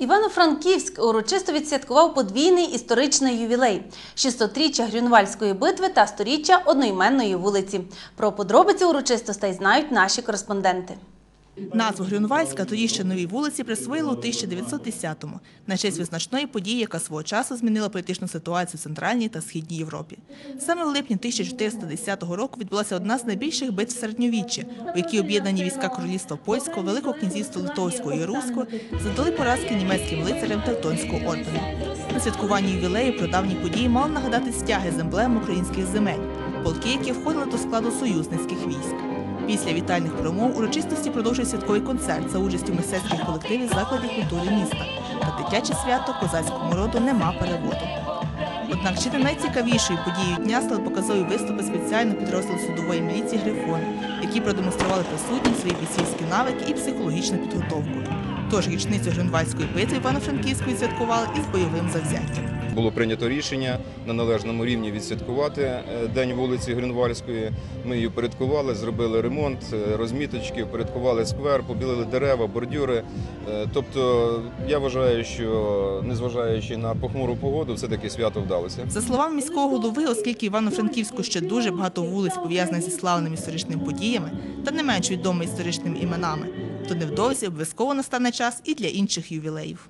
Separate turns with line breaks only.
Івано-Франківськ урочисто відсвяткував подвійний історичний ювілей – 600-річчя Грюнвальської битви та 100-річчя одноіменної вулиці. Про подробиці урочистостей знають наші кореспонденти.
Назву Грюнвальська тоді ще новій вулиці присвоїли у 1910-му на честь визначної події, яка свого часу змінила політичну ситуацію в Центральній та Східній Європі. Саме в липні 1410 року відбулася одна з найбільших битв середньовіччя, у якій об'єднані війська Королівства Польського, Великого князівства Литовського і Руського задали поразки німецьким лицарям Тевтонського ордену. На святкуванні ювілею про давні події мали нагадати стяги з емблем українських земель, полки, які входили до складу союзницьких військ. Після вітальних промов урочистості продовжує святковий концерт за участю мистецьких колективів закладів культури міста. Та дитяче свято козацькому роду нема переводу. Однак чи не найцікавішою подією дня стали показові виступи спеціально підрозділу судової міліції Грифон, які продемонстрували присутні свої бійцівські навики і психологічну підготовку. Тож річницю Гринвальської битви Івано-Франківської святкували із бойовим завзяттям.
Було прийнято рішення на належному рівні відсвяткувати е, День вулиці Гринвальської. Ми її упорядкували, зробили ремонт, е, розміточки, упорядкували сквер, побілили дерева, бордюри. Е, Тобто я вважаю, що незважаючи на похмуру погоду, все-таки свято вдалося.
За словами міського голови, оскільки Івано-Франківську ще дуже багато вулиць пов'язаних зі славними історичними подіями та не менш відомими історичними іменами, то невдовзі обов'язково настане час і для інших ювілеїв.